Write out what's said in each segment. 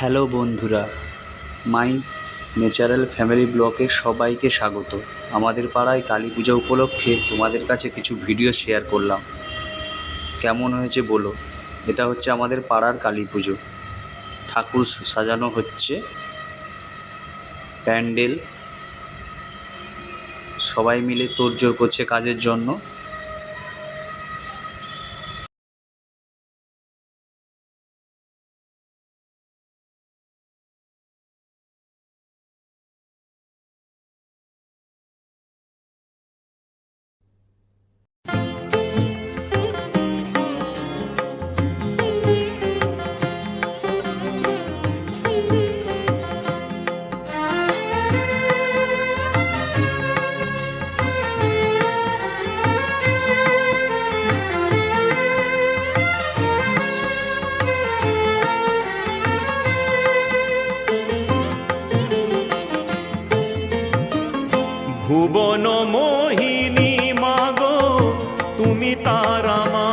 Hello বন্ধুরা, মাই natural family ব্লগে সবাইকে স্বাগত। আমাদের পাড়ায় কালী পূজা উপলক্ষে তোমাদের কাছে কিছু ভিডিও শেয়ার করলাম। কেমন হয়েছে বলো? এটা হচ্ছে আমাদের পাড়ার কালী পুজো। ঠাকুর সাজানো হচ্ছে। প্যান্ডেল। সবাই মিলে তোড়জোড় করছে কাজের জন্য। ভুবন মোহিনী, মাগো, তুমি তারা মা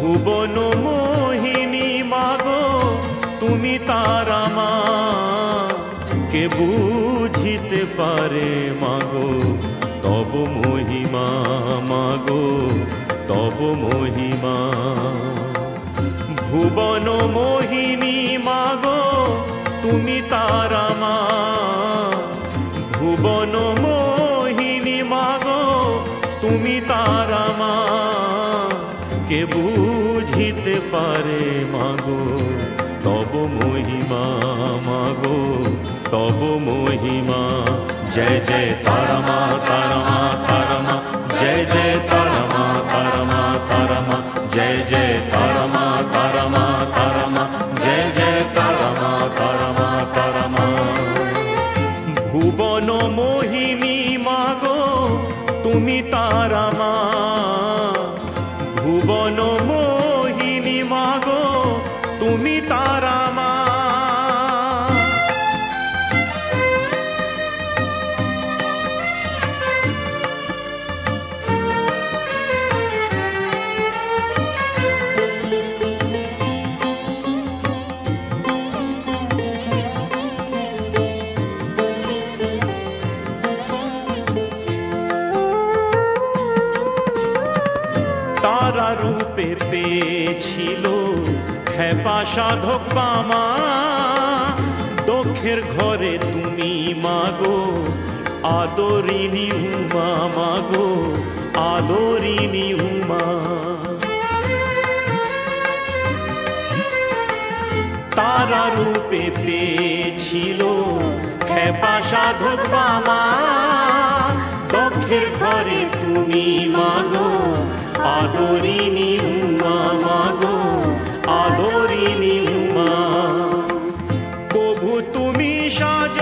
ভুবন মোহিনী, মাগো, তুমি তারা মা কে বুঝিতে পারে, মাগো? তব মহিমা, মাগো, তব মহিমা। ভুবন মোহিনী, মাগো, তুমি তারা মা ভুবন মোহিনী মাগো, তুমি তারা মা কে বুঝিতে পারে মাগো? তব মহিমা মাগো, তব মহিমা। জয় জয়, তারা মা ভুবন রূপে পেয়েছিল। খেপা সাধক পামা দক্ষের ঘরে তুমি মাগো, আদরিনী উমা মাগো, আদরিনী উমা। তারা রূপে পেয়েছিল, খেপা সাধক বামা, দক্ষের ঘরে তুমি মাগো আদরিনী উমা মাগো আদরিনি উমা প্রভু তুমি সাজ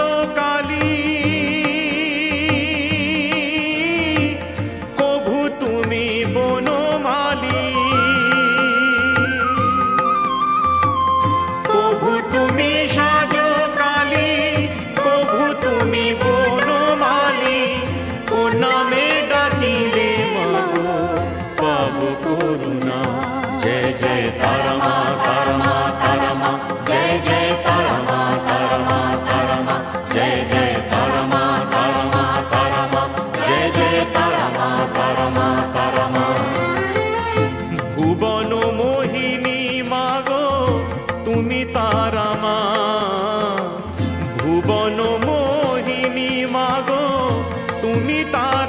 ভুবন মোহিনী মাগো তুমি তারা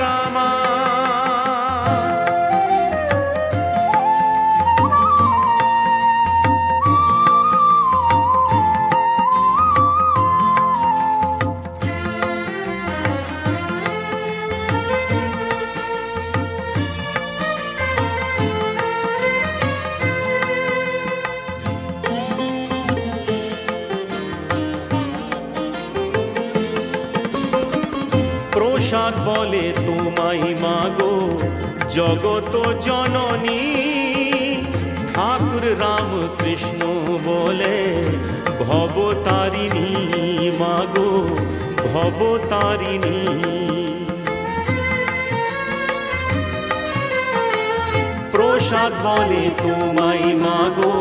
প্রসাদ বলে তোমায় মাগো। জগত জননী, ঠাকুর রাম কৃষ্ণ বলে, ভবতারিণী মাগো, ভবতারিণী। প্রসাদ বলে তোমায় মাগো।